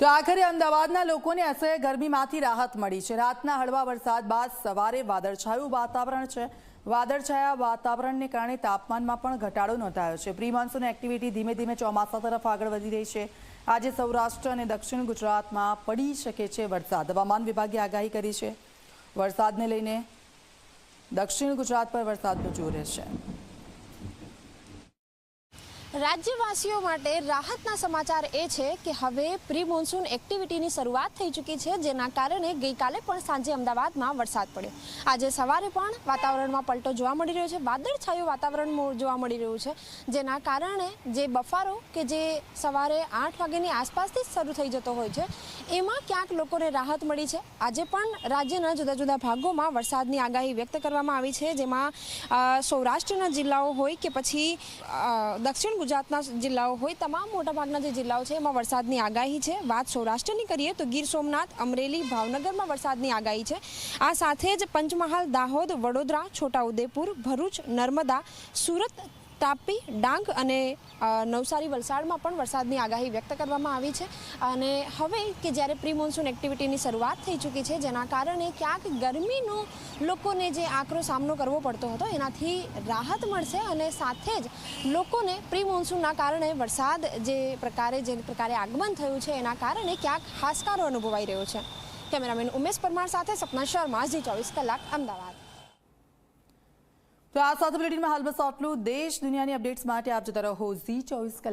તો આખરે અમદાવાદના લોકોને અસહ્ય ગરમીમાંથી રાહત મળી છે. રાતના હળવા વરસાદ બાદ સવારે વાદળછાયું વાતાવરણ છે. વાદળછાયા વાતાવરણને કારણે તાપમાનમાં પણ ઘટાડો નોંધાયો છે. પ્રી એક્ટિવિટી ધીમે ધીમે ચોમાસા તરફ આગળ વધી રહી છે. આજે સૌરાષ્ટ્ર અને દક્ષિણ ગુજરાતમાં પડી શકે છે વરસાદ. હવામાન વિભાગે આગાહી કરી છે. વરસાદને લઈને દક્ષિણ ગુજરાત પર વરસાદનું જોર રહેશે. રાજ્યવાસીઓ માટે રાહતના સમાચાર એ છે કે હવે પ્રી મોન્સૂન એક્ટિવિટીની શરૂઆત થઈ ચૂકી છે, જેના કારણે ગઈકાલે પણ સાંજે અમદાવાદમાં વરસાદ પડ્યો. આજે સવારે પણ વાતાવરણમાં પલટો જોવા મળી રહ્યો છે, વાદળછાયું વાતાવરણ જોવા મળી રહ્યું છે, જેના કારણે જે બફારો કે જે સવારે આઠ વાગ્યાની આસપાસથી જ શરૂ થઈ જતો હોય છે, એમાં ક્યાંક લોકોને રાહત મળી છે. આજે પણ રાજ્યના જુદા જુદા ભાગોમાં વરસાદની આગાહી વ્યક્ત કરવામાં આવી છે, જેમાં સૌરાષ્ટ્રના જિલ્લાઓ હોય કે પછી દક્ષિણ ગુજરાતના જિલ્લાઓ હોય, તમામ મોટાભાગના જે જિલ્લાઓ છે, એમાં વરસાદની આગાહી છે. વાત સૌરાષ્ટ્રની કરીએ તો ગીર સોમનાથ, અમરેલી, ભાવનગરમાં વરસાદની આગાહી છે. આ સાથે જ પંચમહાલ, દાહોદ, વડોદરા, છોટાઉદેપુર, ભરૂચ, નર્મદા, સુરત તાપી, ડાંગ અને નવસારી વલસાડમાં પણ વરસાદની આગાહી વ્યક્ત કરવામાં આવી છે. અને હવે કે જ્યારે પ્રી મોન્સૂન એક્ટિવિટીની શરૂઆત થઈ ચૂકી છે, જેના કારણે ક્યાંક ગરમીનો લોકોને જે આકરો સામનો કરવો પડતો હતો, એનાથી રાહત મળશે અને સાથે જ લોકોને પ્રી મોન્સૂનના કારણે વરસાદ જે પ્રકારે જે પ્રકારે આગમન થયું છે, એના કારણે ક્યાંક હાશકારો અનુભવાઈ રહ્યો છે. કેમેરામેન ઉમેશ પરમાર સાથે સપના શર્મા, ઝી ચોવીસ કલાક, અમદાવાદ. તો આ સાથે બુલેટિનમાં હાલ બસ દેશ દુનિયાની અપડેટ્સ માટે આપ જતા રહો ઝી ચોવીસ કલાક.